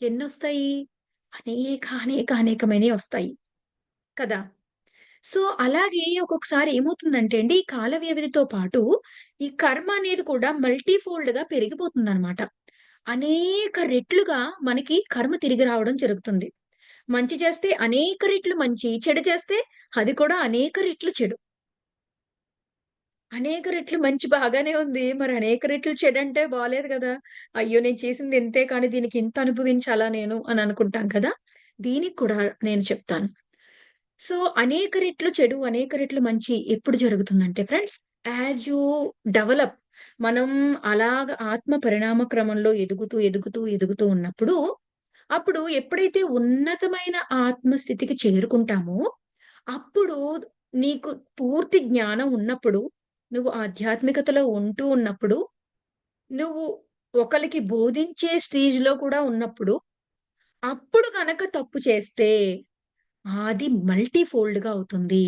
ఎన్నొస్తాయి? అనేక, అనేక, అనేకమైనవి వస్తాయి కదా! సో, అలాగే ఒక్కొక్కసారి ఏమవుతుందంటే అండి, ఈ కాల వ్యవధితో పాటు ఈ కర్మ అనేది కూడా మల్టీ ఫోల్డ్‌గా పెరిగిపోతుందనమాట. అనేక రెట్లుగా మనకి కర్మ తిరిగి రావడం జరుగుతుంది. మంచి చేస్తే అనేక రెట్లు మంచి, చెడు చేస్తే అది కూడా అనేక రెట్లు చెడు. అనేక రెట్లు మంచి బాగానే ఉంది. మరి అనేక రెట్లు చెడంటే బాలేదు గదా! అయ్యో! నేను చేసింది ఇంతే కానీ దీనికి ఇంత అనుభవించాలా నేను అని అనుకుంటాం కదా! దీనికి కూడా నేను చెప్తాను. సో, అనేక రెట్లు చెడు, అనేక రెట్లు మంచి ఎప్పుడు జరుగుతుందంటే ఫ్రెండ్స్, యాజ్ యూ డెవలప్ మనం అలాగ ఆత్మ పరిణామ క్రమంలో ఎదుగుతూ, ఎదుగుతూ, ఎదుగుతూ ఉన్నప్పుడు, అప్పుడు ఎప్పుడైతే ఉన్నతమైన ఆత్మ స్థితికి చేరుకుంటామో, అప్పుడు నీకు పూర్తి జ్ఞానం ఉన్నప్పుడు, నువ్వు ఆధ్యాత్మికతలో ఉంటూ ఉన్నప్పుడు, నువ్వు ఒకరికి బోధించే స్టేజ్‌లో కూడా ఉన్నప్పుడు, అప్పుడు కనుక తప్పు చేస్తే అది మల్టీ ఫోల్డ్‌గా అవుతుంది.